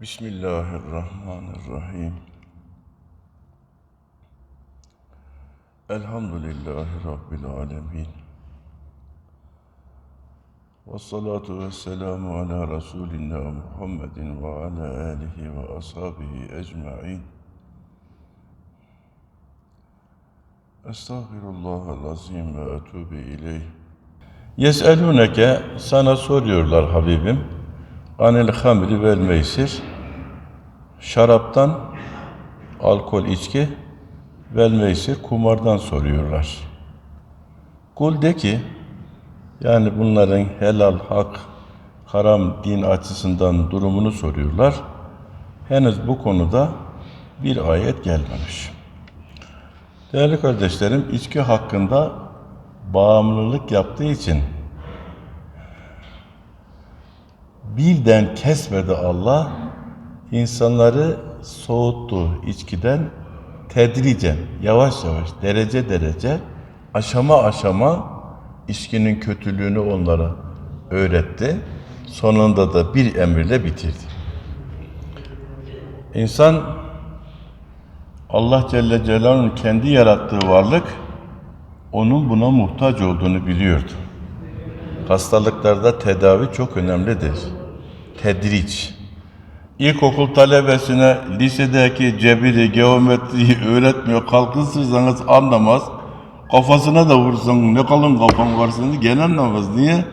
Bismillahirrahmanirrahim. Elhamdülillahi Rabbil alemin. Ve salatu ve selamu ala Resulina Muhammedin ve ala alihi ve ashabihi ecma'in. Estağfirullahal azim ve etûbü ileyh. Yes'elûneke sana soruyorlar Habibim. Anil hamri vel meysir. Şaraptan, alkol içki, vel meysir kumardan soruyorlar. Kul de ki, yani bunların helal, hak, haram din açısından durumunu soruyorlar. Henüz bu konuda bir ayet gelmemiş. Değerli kardeşlerim, içki hakkında bağımlılık yaptığı için birden kesmedi Allah, insanları soğuttu içkiden tedricen, yavaş yavaş, derece derece, aşama aşama içkinin kötülüğünü onlara öğretti. Sonunda da bir emirle bitirdi. İnsan Allah Celle Celaluhu'nun kendi yarattığı varlık onun buna muhtaç olduğunu biliyordu. Hastalıklarda tedavi çok önemlidir. Tedriç. İlkokul talebesine lisedeki cebiri, geometriyi öğretmiyor. Kalkınsızsanız anlamaz. Kafasına da vursan ne kalın kafan var senin gene anlamaz. Niye?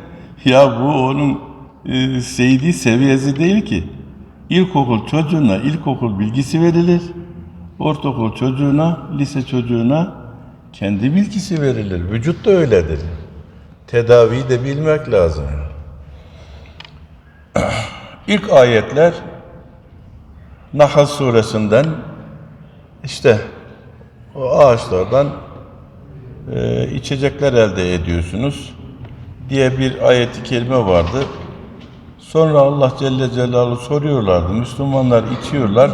Ya bu onun e, seydi seviyesi değil ki. İlkokul çocuğuna ilkokul bilgisi verilir. Ortaokul çocuğuna, lise çocuğuna kendi bilgisi verilir. Vücut da öyledir. Tedaviyi de bilmek lazım. İlk ayetler Nahl suresinden işte o ağaçlardan e, içecekler elde ediyorsunuz diye bir ayeti kelime vardı. Sonra Allah Celle Celaluhu soruyorlardı. Müslümanlar içiyorlar.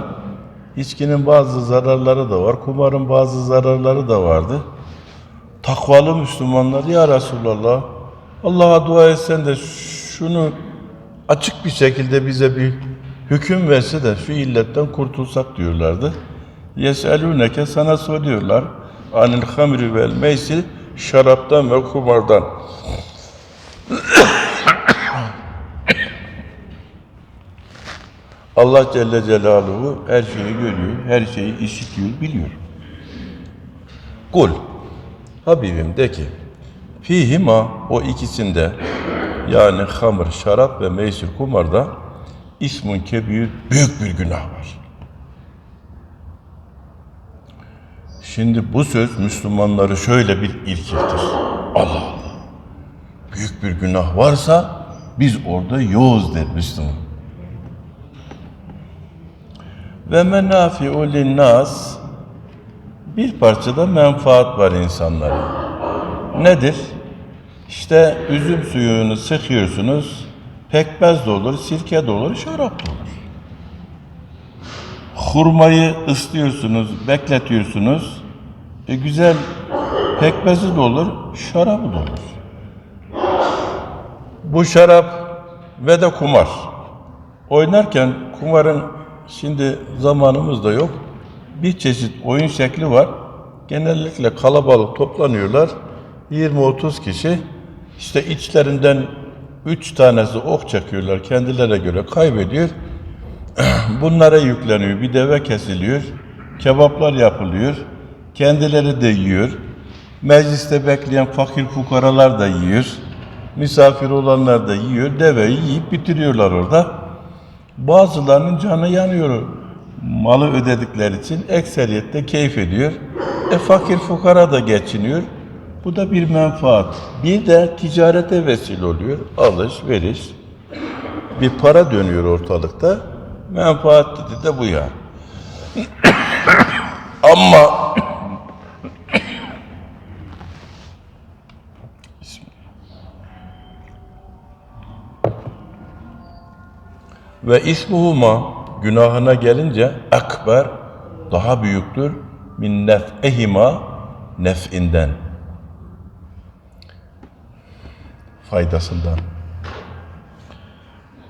İçkinin bazı zararları da var. Kumarın bazı zararları da vardı. Takvalı Müslümanlar ya Resulallah Allah'a dua etsen de şunu açık bir şekilde bize bir hüküm verse de şu illetten kurtulsak diyorlardı. Yeselûneke sana soruyorlar. Anil hamri vel meysir şaraptan ve kumardan. Allah Celle Celaluhu her şeyi görüyor, her şeyi işitiyor, biliyor. Kul, Habibim de ki, fihima o ikisinde yani hamır, şarap ve meysir kumarda ismun kebir büyük bir günah var. Şimdi bu söz Müslümanları şöyle bir irkiltir. Allah Allah. Büyük bir günah varsa biz orada yoğuz der Müslüman. Ve menafi'u linnas bir parçada menfaat var insanlara. Nedir? İşte üzüm suyunu sıkıyorsunuz, pekmez de olur, sirke de olur, şarap da olur. Hurmayı ıslıyorsunuz, bekletiyorsunuz, e güzel pekmezi de olur, şarabı da olur. Bu şarap ve de kumar. Oynarken kumarın şimdi zamanımız da yok. Bir çeşit oyun şekli var. Genellikle kalabalık toplanıyorlar. 20-30 kişi. İşte içlerinden 3 tanesi ok çakıyorlar. Kendilerine göre kaybediyor. Bunlara yükleniyor. Bir deve kesiliyor. Kebaplar yapılıyor. Kendileri de yiyor. Mecliste bekleyen fakir fukaralar da yiyor. Misafir olanlar da yiyor. Deveyi yiyip bitiriyorlar orada. Bazılarının canı yanıyor. Malı ödedikleri için ekseriyette keyif ediyor. E fakir fukara da geçiniyor. Bu da bir menfaat. Bir de ticarete vesile oluyor. Alış, veriş. Bir para dönüyor ortalıkta. Menfaat dedi de bu ya. Ama Ve ismuhuma günahına gelince ekber daha büyüktür min nef'ehima nef'inden faydasından.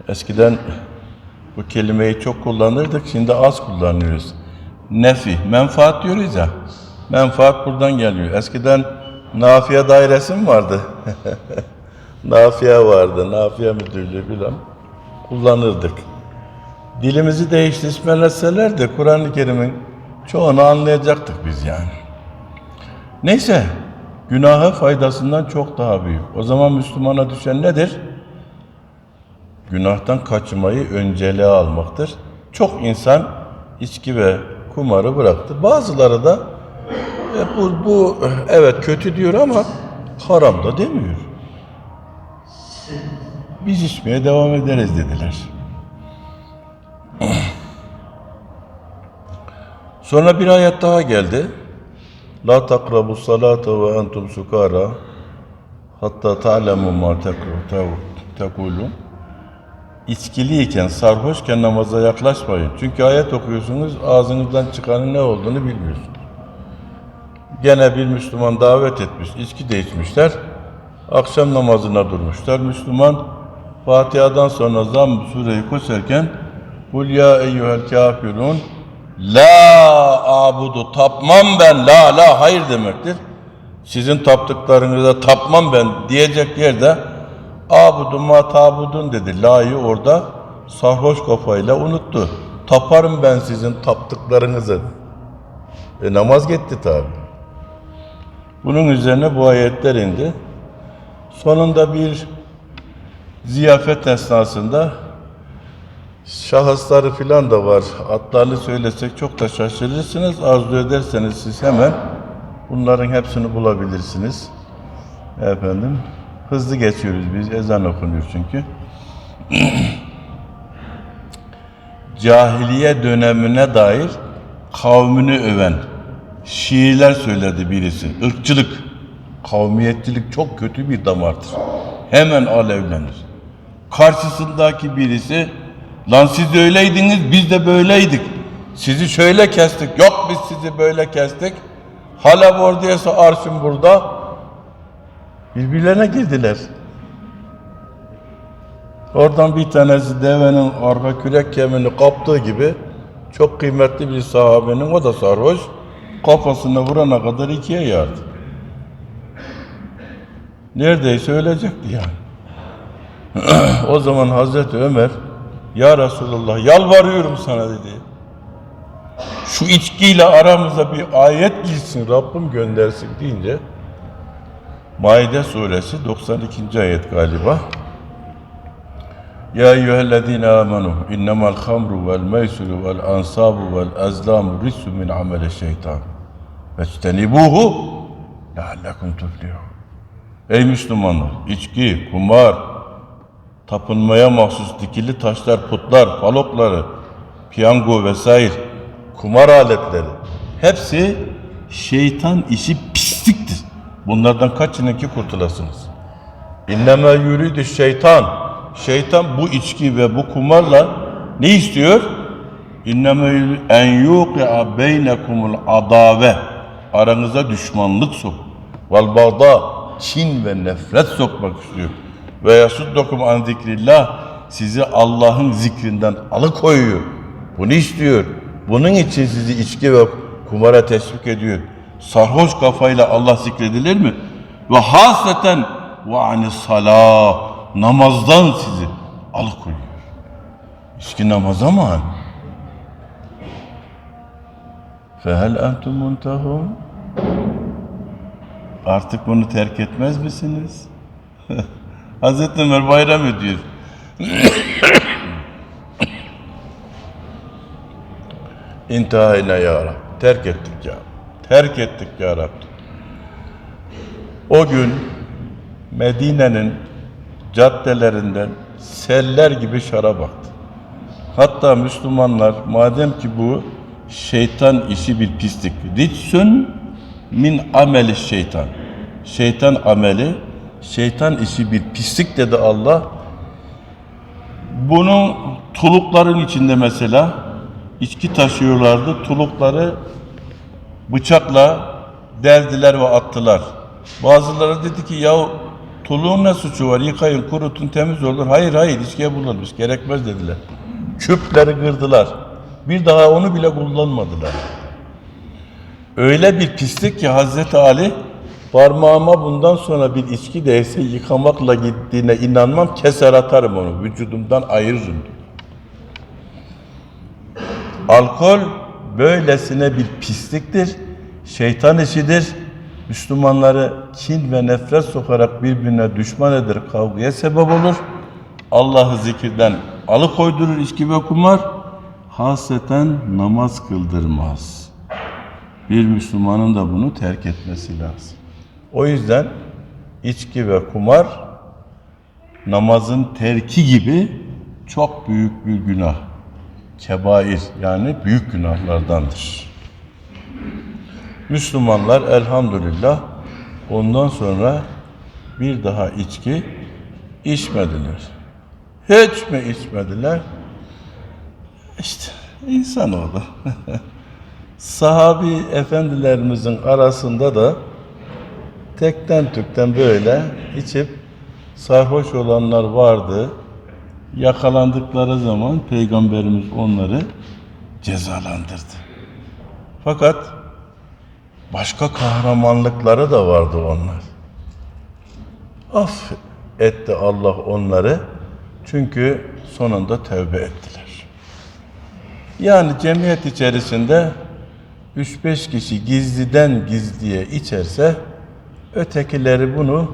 Eskiden Bu kelimeyi çok kullanırdık, şimdi az kullanıyoruz. Nefi, menfaat diyoruz ya. Menfaat buradan geliyor. Eskiden nafiye dairesi mi vardı? nafiye vardı, nafiye müdürlüğü falan kullanırdık. Dilimizi değiştirmeseler de Kur'an-ı Kerim'in çoğunu anlayacaktık biz yani. Neyse, günahı faydasından çok daha büyük. O zaman Müslümana düşen nedir? Günahtan kaçmayı önceliğe almaktır. Çok insan içki ve kumarı bıraktı. Bazıları da e, bu, bu evet kötü diyor ama haram da demiyor. Biz içmeye devam ederiz dediler. Sonra bir ayet daha geldi. La takrabu salata ve entum sukara hatta ta'lemu ma tekulun. İçkiliyken, sarhoşken namaza yaklaşmayın. Çünkü ayet okuyorsunuz, ağzınızdan çıkanın ne olduğunu bilmiyorsunuz. Gene bir Müslüman davet etmiş, içki de içmişler. Akşam namazına durmuşlar. Müslüman Fatiha'dan sonra Zam sureyi koşarken Kul ya eyyuhel kafirun La abudu tapmam ben la la hayır demektir. Sizin taptıklarınıza tapmam ben diyecek yerde abudu ma tabudun dedi. La'yı orada sarhoş kafayla unuttu. Taparım ben sizin taptıklarınızı. E namaz gitti tabi. Bunun üzerine bu ayetler indi. Sonunda bir ziyafet esnasında şahısları filan da var. Adlarını söylesek çok da şaşırırsınız. Arzu ederseniz siz hemen bunların hepsini bulabilirsiniz. Efendim, hızlı geçiyoruz biz. Ezan okunuyor çünkü. Cahiliye dönemine dair kavmini öven şiirler söyledi birisi. Irkçılık, kavmiyetçilik çok kötü bir damardır. Hemen alevlenir. Karşısındaki birisi Lan siz öyleydiniz, biz de böyleydik. Sizi şöyle kestik. Yok biz sizi böyle kestik. Hala bordiyası arşın burada. Birbirlerine girdiler. Oradan bir tanesi devenin arka kürek kemiğini kaptığı gibi çok kıymetli bir sahabenin o da sarhoş. Kafasına vurana kadar ikiye yardı. Neredeyse ölecekti yani. o zaman Hazreti Ömer ya Resulallah yalvarıyorum sana dedi. Şu içkiyle aramıza bir ayet girsin Rabbim göndersin deyince Maide suresi 92. ayet galiba. Ya eyyühellezine amenu innemel hamru vel meysuru vel ansabu vel azlamu rissu min amele şeytan. Festenibuhu leallekum tuflihun. Ey Müslümanlar, içki, kumar, tapınmaya mahsus dikili taşlar, putlar, falokları, piyango vesaire, kumar aletleri hepsi şeytan işi pisliktir. Bunlardan kaçının ki kurtulasınız. İnneme yürüdü şeytan. Şeytan bu içki ve bu kumarla ne istiyor? İnneme en yuqi'a beynekumul adave. Aranıza düşmanlık sok. Vel bağda kin ve nefret sokmak istiyor. Ve yasuddokum an zikrillah sizi Allah'ın zikrinden alıkoyuyor. Bunu istiyor. Bunun için sizi içki ve kumara teşvik ediyor. Sarhoş kafayla Allah zikredilir mi? Ve hasreten ve anis salah namazdan sizi alıkoyuyor. İçki namaza mı? Fehel entum muntahun? Artık bunu terk etmez misiniz? Hazreti Ömer bayram ediyor. İntihayna ya Rab. Terk ettik ya. Terk ettik ya Rabbi. O gün Medine'nin caddelerinden seller gibi şarap aktı. Hatta Müslümanlar madem ki bu şeytan işi bir pislik. Ritsün min ameli şeytan. Şeytan ameli, şeytan işi bir pislik dedi Allah. Bunun tulukların içinde mesela içki taşıyorlardı. Tulukları bıçakla deldiler ve attılar. Bazıları dedi ki ya tuluğun ne suçu var yıkayın kurutun temiz olur. Hayır hayır içkiye bulunmuş gerekmez dediler. küpleri kırdılar. Bir daha onu bile kullanmadılar. Öyle bir pislik ki Hazreti Ali parmağıma bundan sonra bir içki değse yıkamakla gittiğine inanmam keser atarım onu vücudumdan ayırırım. Alkol böylesine bir pisliktir, şeytan işidir. Müslümanları kin ve nefret sokarak birbirine düşman eder, kavgaya sebep olur. Allah'ı zikirden alıkoydurur içki ve kumar, hasreten namaz kıldırmaz. Bir Müslümanın da bunu terk etmesi lazım. O yüzden içki ve kumar namazın terki gibi çok büyük bir günah. Kebair yani büyük günahlardandır. Müslümanlar elhamdülillah ondan sonra bir daha içki içmediler. Hiç mi içmediler? İşte insanoğlu. Sahabi efendilerimizin arasında da tekten tükten böyle içip sarhoş olanlar vardı. Yakalandıkları zaman Peygamberimiz onları cezalandırdı. Fakat başka kahramanlıkları da vardı onlar. Affetti Allah onları. Çünkü sonunda tövbe ettiler. Yani cemiyet içerisinde 3-5 kişi gizliden gizliye içerse ötekileri bunu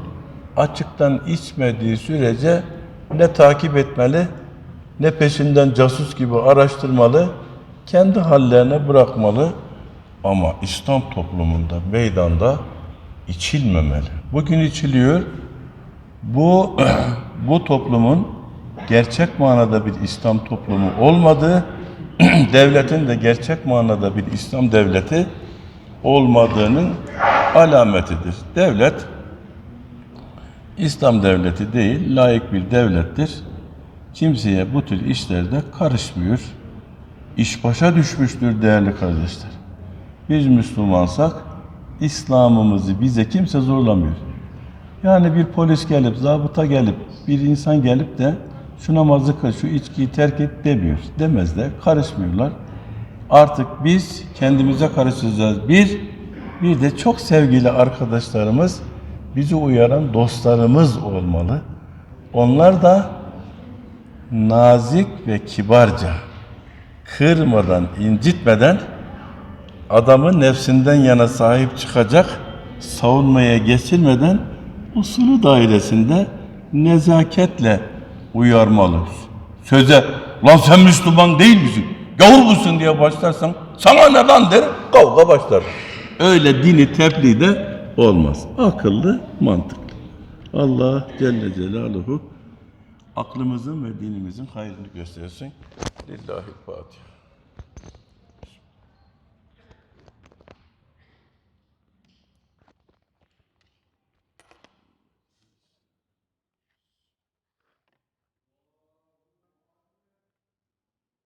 açıktan içmediği sürece ne takip etmeli ne peşinden casus gibi araştırmalı kendi hallerine bırakmalı ama İslam toplumunda meydanda içilmemeli. Bugün içiliyor. Bu bu toplumun gerçek manada bir İslam toplumu olmadığı, devletin de gerçek manada bir İslam devleti olmadığının alametidir. Devlet İslam devleti değil, layık bir devlettir. Kimseye bu tür işlerde karışmıyor. İş başa düşmüştür değerli kardeşler. Biz Müslümansak İslam'ımızı bize kimse zorlamıyor. Yani bir polis gelip, zabıta gelip, bir insan gelip de şu namazı kıl, şu içkiyi terk et demiyor. Demez de karışmıyorlar. Artık biz kendimize karışacağız. Bir, bir de çok sevgili arkadaşlarımız, bizi uyaran dostlarımız olmalı. Onlar da nazik ve kibarca, kırmadan, incitmeden adamı nefsinden yana sahip çıkacak, savunmaya geçilmeden usulü dairesinde nezaketle uyarmalı. Söze, lan sen Müslüman değil misin? Gavur musun diye başlarsan, sana ne lan der, kavga başlar. Öyle dini tebliğ de olmaz. Akıllı, mantıklı. Allah Celle Celaluhu aklımızın ve dinimizin hayrını göstersin. Lillahi Fatiha.